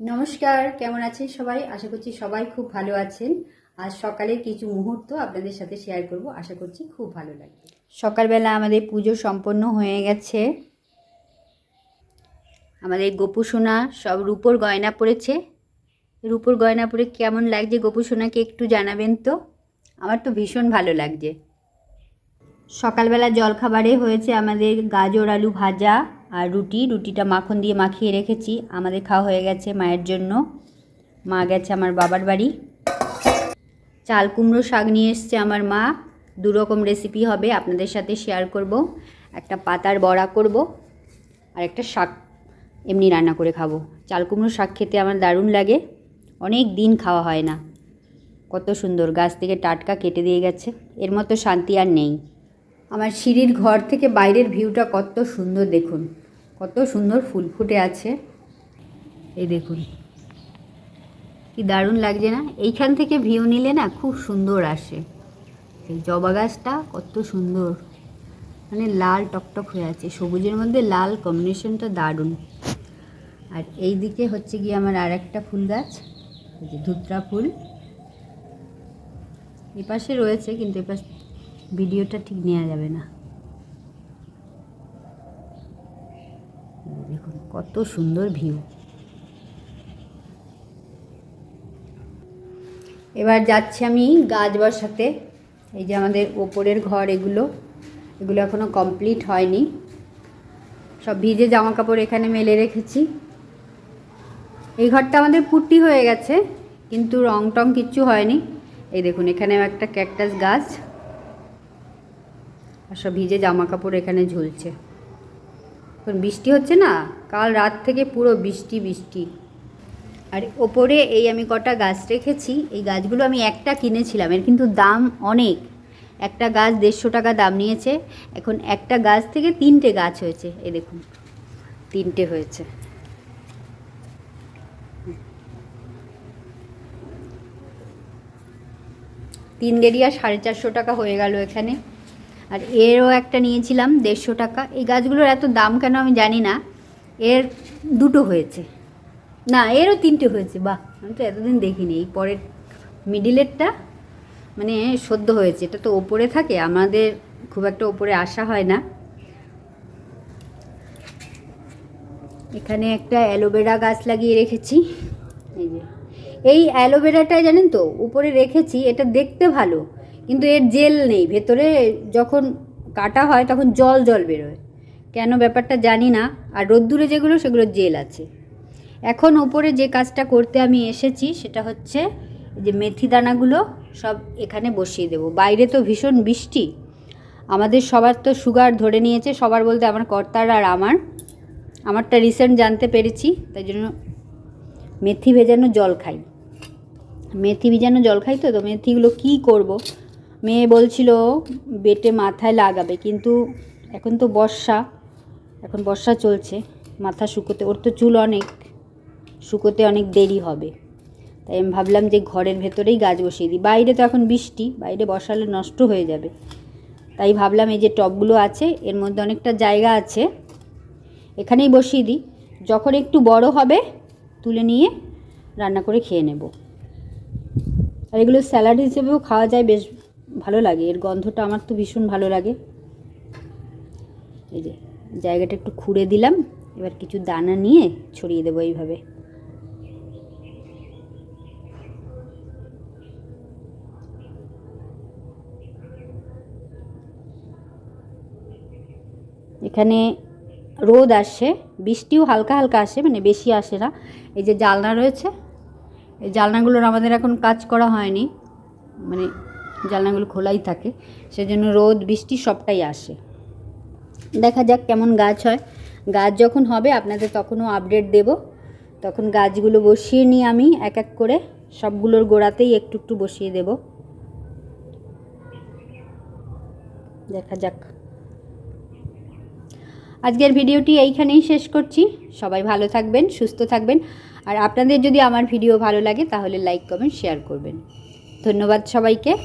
নমস্কার, কেমন আছেন সবাই? আশা করছি সবাই খুব ভালো আছেন। আজ সকালের কিছু মুহূর্ত আপনাদের সাথে শেয়ার করব। আশা করছি খুব ভালো লাগবে। সকালবেলা আমাদের পুজো সম্পন্ন হয়ে গেছে। আমাদের গোপু সোনা সব রূপোর গয়না পরেছে। রূপোর গয়না পরে কেমন লাগছে গোপু সোনাকে একটু জানাবেন তো? আমার তো ভীষণ ভালো লাগছে। সকালবেলা জলখাবারে হয়েছে আমাদের গাজর আলু ভাজা। আর রুটি, রুটিটা মাখন দিয়ে মাখিয়ে রেখেছি। আমাদের খাওয়া হয়ে গেছে মায়ের জন্য। মা গেছে আমার বাবার বাড়ি। চাল কুমড়ো শাক নিয়ে এসছে আমার মা। দু রকম রেসিপি হবে, আপনাদের সাথে শেয়ার করব। একটা পাতার বড়া করব আর একটা শাক এমনি রান্না করে খাব। চাল কুমড়ো শাক খেতে আমার দারুণ লাগে। অনেক দিন খাওয়া হয় না। কত সুন্দর, গাছ থেকে টাটকা কেটে দিয়ে গেছে। এর মতো শান্তি আর নেই। আমার সিঁড়ির ঘর থেকে বাইরের ভিউটা কত সুন্দর দেখুন। কত সুন্দর ফুল ফুটে আছে। এই দেখুন। কি দারুণ লাগছে না? এইখান থেকে ভিউ নিলে না খুব সুন্দর আসে। এই জবা গাছটা কত সুন্দর। মানে লাল টকটক হয়ে আছে। সবুজের মধ্যে লাল কম্বিনেশনটা দারুণ। আর এই দিকে হচ্ছে গিয়ে আমার আর একটা ফুল গাছ। এই যে ধুতরা ফুল। এপাশে রয়েছে, কিন্তু এপাশ ভিডিওটা ঠিক নেওয়া যাবে না দেখুন কত সুন্দর ভিউ। এবার যাচ্ছি আমি গাছ বসাতে। এই যে আমাদের ওপরের ঘর এগুলো এগুলো এখনও কমপ্লিট হয়নি। সব ভিজে জামা কাপড় এখানে মেলে রেখেছি। এই ঘরটা আমাদের পুট্টি হয়ে গেছে, কিন্তু রং টং কিচ্ছু হয়নি। এই দেখুন এখানেও একটা ক্যাকটাস গাছ। আর সব ভিজে জামা কাপড় এখানে ঝুলছে। এখন বৃষ্টি হচ্ছে না? কাল রাত থেকে পুরো বৃষ্টি বৃষ্টি। আর ওপরে এই আমি কটা গাছ রেখেছি, এই গাছগুলো আমি একটা কিনেছিলাম, এর কিন্তু দাম অনেক। একটা গাছ দেড়শো টাকা দাম নিয়েছে, এখন একটা গাছ থেকে তিনটে গাছ হয়েছে, এই দেখুন, তিনটে হয়েছে। তিন গেরিয়া সাড়ে চারশো টাকা হয়ে গেল এখানে। আর এরও একটা নিয়েছিলাম দেড়শো টাকা। এই গাছগুলোর এত দাম কেন আমি জানি না। এর দুটো হয়েছে। না, এরও তিনটে হয়েছে। বাহ, আমি তো এতদিন দেখিনি। এই পরের মিডিলেরটা মানে সদ্য হয়েছে। এটা তো ওপরে থাকে, আমাদের খুব একটা ওপরে আসা হয় না। এখানে একটা অ্যালোভেরা গাছ লাগিয়ে রেখেছি। এই যে। এই অ্যালোভেরাটা জানেন তো, উপরে রেখেছি। এটা দেখতে ভালো। কিন্তু এর জেল নেই। ভেতরে যখন কাটা হয়, তখন জল জল বেরোয়। কেন ব্যাপারটা জানি না। আর রোদ্দুরে যেগুলো, সেগুলো জেল আছে। এখন ওপরে যে কাজটা করতে আমি এসেছি, সেটা হচ্ছে যে মেথি দানাগুলো সব এখানে বসিয়ে দেবো। বাইরে তো ভীষণ বৃষ্টি। আমাদের সবার তো সুগার ধরে নিয়েছে। সবার বলতে আমার কর্তার আর আমার। আমারটা রিসেন্ট জানতে পেরেছি, তাই জন্য মেথি ভেজানো জল খাই। মেথি ভেজানো জল খাই তো তো মেথিগুলো কী করব? মেয়ে বলছিল, বেটে মাথায় লাগাবে, কিন্তু এখন তো বর্ষা, এখন বর্ষা চলছে, মাথা শুকোতে, ওর তো চুল অনেক, শুকোতে অনেক দেরি হবে। তাই আমি ভাবলাম যে ঘরের ভেতরেই গাছ বসিয়ে দিই। বাইরে তো এখন বৃষ্টি, বাইরে বসালে নষ্ট হয়ে যাবে। তাই ভাবলাম এই যে টবগুলো আছে, এর মধ্যে অনেকটা জায়গা আছে, এখানেই বসিয়ে দিই। যখন একটু বড় হবে, তুলে নিয়ে রান্না করে খেয়ে নেব। আর এগুলো স্যালাড হিসেবেও খাওয়া যায়, বেশ ভালো লাগে। এর গন্ধটা আমার তো ভীষণ ভালো লাগে। এই যে জায়গাটা একটু খুঁড়ে দিলাম। এবার কিছু দানা নিয়ে ছড়িয়ে দেবো এইভাবে। এখানে রোদ আসে, বৃষ্টিও হালকা হালকা আসে মানে বেশি আসে না। এই যে জালনা রয়েছে, এই জালনাগুলোর আমাদের এখন কাজ করা হয়নি। মানে জালনাগুলো খোলাই থাকে, সেজন্য রোদ, বৃষ্টি সবটাই আসে। দেখা যাক কেমন গাছ হয়। গাছ যখন হবে, আপনাদের তখনও আপডেট দেব। তখন গাছগুলো বসিয়ে নিই আমি, এক এক করে। সবগুলোর গোড়াতেই একটু একটু বসিয়ে দেব। দেখা যাক। আজকের ভিডিওটি এইখানেই শেষ করছি। সবাই ভালো থাকবেন, সুস্থ থাকবেন। আর আপনাদের যদি আমার ভিডিও ভালো লাগে, তাহলে লাইক কমেন্ট শেয়ার করবেন। ধন্যবাদ সবাইকে।